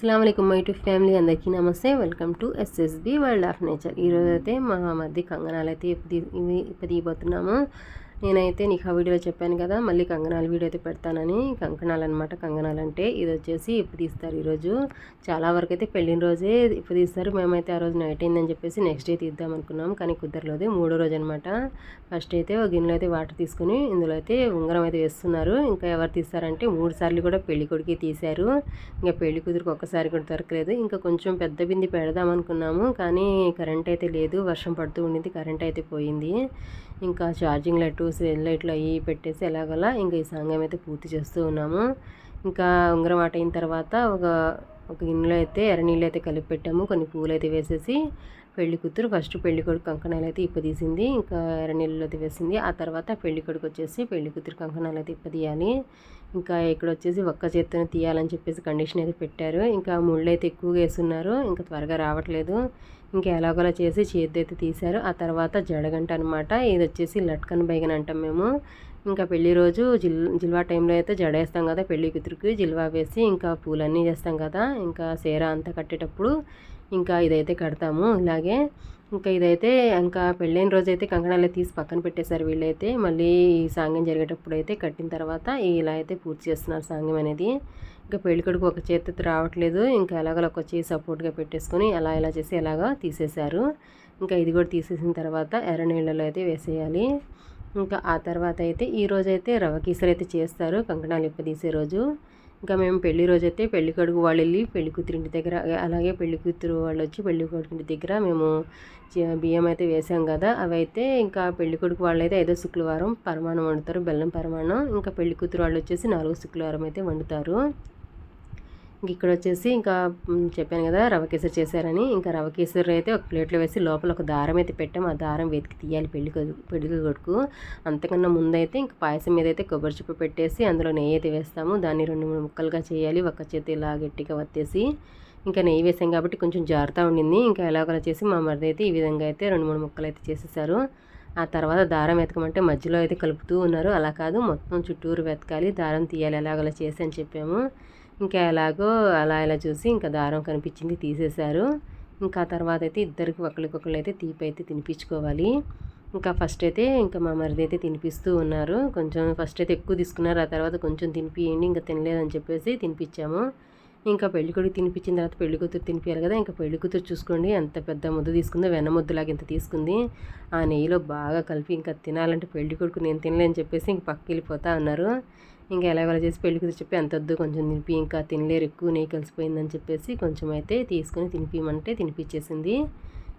అస్సలం అయికం my to family అందరికీ నమస్తే welcome to SSB world of nature ఈరోజు అయితే మా మధ్య కంగనాలు అయితే ఇప్పటి ఇవి ఇప్పదీయబోతున్నాము నేనైతే నీకు ఆ వీడియోలో చెప్పాను కదా మళ్ళీ కంగనాల వీడియో అయితే పెడతానని. కంకణాలు అనమాట కంగనాలు అంటే ఇది వచ్చేసి ఇప్పు తీస్తారు ఈరోజు. చాలా వరకు అయితే పెళ్ళిన రోజే ఇప్పుడు తీస్తారు. మేమైతే ఆ రోజు నైట్ అయిందని చెప్పేసి నెక్స్ట్ డే తీద్దాం అనుకున్నాం. కానీ కుదరలేదు మూడో రోజు అనమాట ఫస్ట్ అయితే ఒక గిన్నెలో అయితే వాటర్ తీసుకుని ఇందులో అయితే ఉంగరం అయితే వేస్తున్నారు. ఇంకా ఎవరు తీస్తారంటే మూడు సార్లు కూడా పెళ్ళి కొడుకు తీశారు. ఇంకా పెళ్ళి కూతురికి ఒక్కసారి కూడా దొరకలేదు. ఇంకా కొంచెం పెద్ద బింది పెడదాం అనుకున్నాము కానీ కరెంట్ అయితే లేదు. వర్షం పడుతూ ఉండింది కరెంట్ అయితే పోయింది. ఇంకా ఛార్జింగ్ లెట్టు సెల్ లైట్లు అవి పెట్టేసి ఎలాగలా ఇంకా ఈ సంఘం అయితే పూర్తి చేస్తూ ఉన్నాము. ఇంకా ఉంగరం ఆట అయిన తర్వాత ఒక ఒక గిన్నెలో అయితే ఎర్ర నీళ్ళు అయితే కలిపి పెట్టాము. కొన్ని పువ్వులు అయితే వేసేసి పెళ్ళి కూతురు ఫస్ట్ పెళ్ళి కొడుకు కంకణాలు అయితే ఇప్పదీసింది. ఇంకా ఎర్ర నీళ్ళు అయితే వేసింది. ఆ తర్వాత పెళ్ళి కొడుకు వచ్చేసి పెళ్ళి కూతురు కంకణాలు అయితే ఇప్పదీయాలి. ఇంకా ఇక్కడ వచ్చేసి ఒక్క చేత్తోనే తీయాలని చెప్పేసి కండిషన్ అయితే పెట్టారు. ఇంకా ముళ్ళు అయితే ఎక్కువగా వేస్తున్నారు. ఇంకా త్వరగా రావట్లేదు. ఇంకా ఎలాగోలా చేసి చేతి అయితే తీశారు. ఆ తర్వాత జడగంట అనమాట ఇది వచ్చేసి లట్కన్ బైగన్ అంటాం మేము. ఇంకా పెళ్ళి రోజు జిల్ జిల్వా టైంలో అయితే జడ వేస్తాం కదా పెళ్ళి కూతురికి. జిల్వా వేసి ఇంకా పూలన్నీ చేస్తాం కదా. ఇంకా సేర అంతా కట్టేటప్పుడు ఇంకా ఇదైతే కడతాము. ఇలాగే ఇంకా ఇదైతే ఇంకా పెళ్ళైన రోజైతే కంకణాలు తీసి పక్కన పెట్టేశారు వీళ్ళైతే. మళ్ళీ ఈ సాంగ్యం జరిగేటప్పుడు అయితే కట్టిన తర్వాత ఇలా అయితే పూర్తి చేస్తున్నారు సాంగ్యం అనేది. ఇంకా పెళ్ళికొడుకు ఒక చేతి రావట్లేదు. ఇంకా ఎలాగో ఒక చేయి సపోర్ట్గా పెట్టేసుకొని అలా ఇలా చేసి ఎలాగో తీసేశారు. ఇంకా ఇది కూడా తీసేసిన తర్వాత ఎర్ర నీళ్ళలో అయితే వేసేయాలి. ఇంకా ఆ తర్వాత అయితే ఈ రోజైతే రవ కీసలు అయితే చేస్తారు. కంకణాలు ఇప్పదీసే రోజు. ఇంకా మేము పెళ్ళి రోజైతే పెళ్ళి కొడుకు వాళ్ళు వెళ్ళి పెళ్ళి కూతురు ఇంటి దగ్గర అలాగే పెళ్ళి కూతురు వాళ్ళు వచ్చి పెళ్ళి కొడుకు ఇంటి దగ్గర మేము బియ్యం అయితే వేసాం కదా అవి అయితే ఇంకా పెళ్ళి కొడుకు వాళ్ళు అయితే ఐదో శుక్రవారం పరమాణం వండుతారు బెల్లం పరమాణం ఇంకా పెళ్ళి కూతురు వాళ్ళు వచ్చేసి నాలుగో శుక్రవారం అయితే వండుతారు. ఇక్కడ వచ్చేసి ఇంకా చెప్పాను కదా రవ కేసరి చేశారని. ఇంకా రవ కేసరి అయితే ఒక ప్లేట్లో వేసి లోపల ఒక దారం అయితే పెట్టాము ఆ దారం వెతికి తీయాలి పెళ్ళి పెళ్ళి కొడుకు. అంతకన్నా ముందైతే ఇంకా పాయసం మీద అయితే కొబ్బరి చుప్ప పెట్టేసి అందులో నెయ్యి అయితే వేస్తాము. దాన్ని రెండు మూడు ముక్కలుగా చేయాలి. ఒక చేతి ఇలా గట్టిగా వత్తేసి ఇంకా నెయ్యి వేసాం కాబట్టి కొంచెం జారుతూ ఉండింది. ఇంకా ఎలాగోలా చేసి మా మరిది అయితే ఈ విధంగా అయితే రెండు మూడు ముక్కలు అయితే చేసేసారు. ఆ తర్వాత దారం వెతకమంటే మధ్యలో అయితే కలుపుతూ ఉన్నారు. అలా కాదు మొత్తం చుట్టూరు వెతకాలి. దారం తీయాలి. ఎలాగోలా చేసి అని చెప్పాము. ఇంకా ఎలాగో అలా ఇలా చూసి ఇంకా దారం కనిపించింది తీసేశారు. ఇంకా తర్వాత అయితే ఇద్దరికి ఒకరికొకరు అయితే తీపి అయితే తినిపించుకోవాలి. ఇంకా ఫస్ట్ అయితే ఇంకా మా మరిది అయితే తినిపిస్తూ ఉన్నారు. కొంచెం ఫస్ట్ అయితే ఎక్కువ తీసుకున్నారు. ఆ తర్వాత కొంచెం తినిపియండి ఇంకా తినలేదని చెప్పేసి తినిపించాము. ఇంకా పెళ్ళికొడుకు తినిపించిన తర్వాత పెళ్ళి కూతురు తినిపించాలి కదా ఇంకా పెళ్ళి కూతురు చూసుకోండి ఎంత పెద్ద ముద్ద తీసుకుందో వెన్న ముద్దలాగా ఇంత తీసుకుంది. ఆ నెయ్యిలో బాగా కలిపి ఇంకా తినాలంటే పెళ్ళి కొడుకు నేను తినలేని చెప్పేసి ఇంక పక్క వెళ్ళిపోతా ఉన్నారు ఇంకా ఎలాగోలా చేసి పెళ్ళి కూతురు చెప్పి అంత వద్దు కొంచెం తినిపి ఇంకా తినలేరు ఎక్కువ నెయ్యి కలిసిపోయిందని చెప్పేసి కొంచెం అయితే తీసుకొని తినిపిమంటే తినిపించేసింది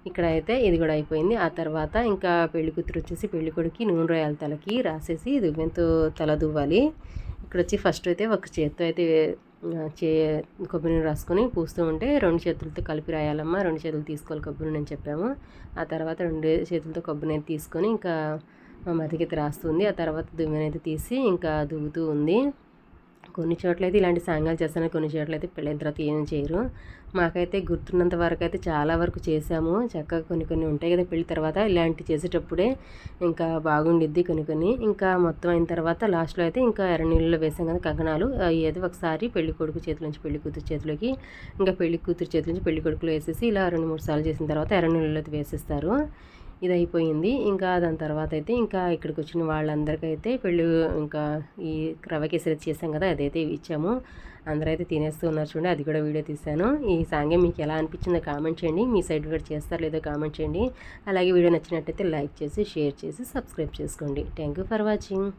ఇక్కడ అయితే ఇది కూడా అయిపోయింది. ఆ తర్వాత ఇంకా పెళ్ళి కూతురు వచ్చేసి పెళ్ళి కొడుకు నూనె రాయాలి తలకి రాసేసి దువ్వెంతో తల దువ్వాలి. ఇక్కడ వచ్చి ఫస్ట్ అయితే ఒక చేత్తో అయితే చే కొబ్బరి నూనె రాసుకొని పూస్తూ ఉంటే రెండు చేతులతో కలిపి రాయాలమ్మా రెండు చేతులు తీసుకోవాలి కొబ్బరి నూనె చెప్పాము. ఆ తర్వాత రెండు చేతులతో కొబ్బరి నూనె తీసుకొని ఇంకా మతికెత్తి రాస్తుంది. ఆ తర్వాత దుమ్మెనైతే తీసి ఇంకా దువ్వుతూ ఉంది. కొన్ని చోట్ల అయితే ఇలాంటి సాంగాలు చేస్తాను. కొన్ని చోట్ల అయితే పెళ్ళైన తర్వాత ఏం చేయరు. మాకైతే గుర్తున్నంత వరకు అయితే చాలా వరకు చేసాము చక్కగా కొన్ని కొన్ని ఉంటాయి కదా పెళ్ళి తర్వాత. ఇలాంటి చేసేటప్పుడే ఇంకా బాగుండిద్ది కొన్ని కొన్ని. ఇంకా మొత్తం అయిన తర్వాత లాస్ట్లో అయితే ఇంకా ఎర్ర నీళ్ళలో వేసాం కదా కంకణాలు. ఏదో ఒకసారి పెళ్ళి కొడుకు చేతుల నుంచి పెళ్ళి కూతురు చేతిలోకి ఇంకా పెళ్ళి కూతురు చేతుల నుంచి పెళ్ళి కొడుకులు వేసేసి ఇలా రెండు మూడు సార్లు చేసిన తర్వాత ఎర్ర నీళ్ళలో వేసేస్తారు. ఇది అయిపోయింది ఇంకా దాని తర్వాత అయితే ఇంకా ఇక్కడికి వచ్చిన వాళ్ళందరికైతే పెళ్ళి ఇంకా ఈ రవ కేసరి చేసాం కదా అదైతే ఇచ్చాము. అందరూ అయితే తినేస్తూ ఉన్నారు చూడండి అది కూడా వీడియో తీశాను. ఈ సాంగ్ మీకు ఎలా అనిపించిందో కామెంట్ చేయండి. మీ సైడ్ కూడా చేస్తారు లేదో కామెంట్ చేయండి. అలాగే వీడియో నచ్చినట్టయితే లైక్ చేసి షేర్ చేసి సబ్స్క్రైబ్ చేసుకోండి. Thank for watching.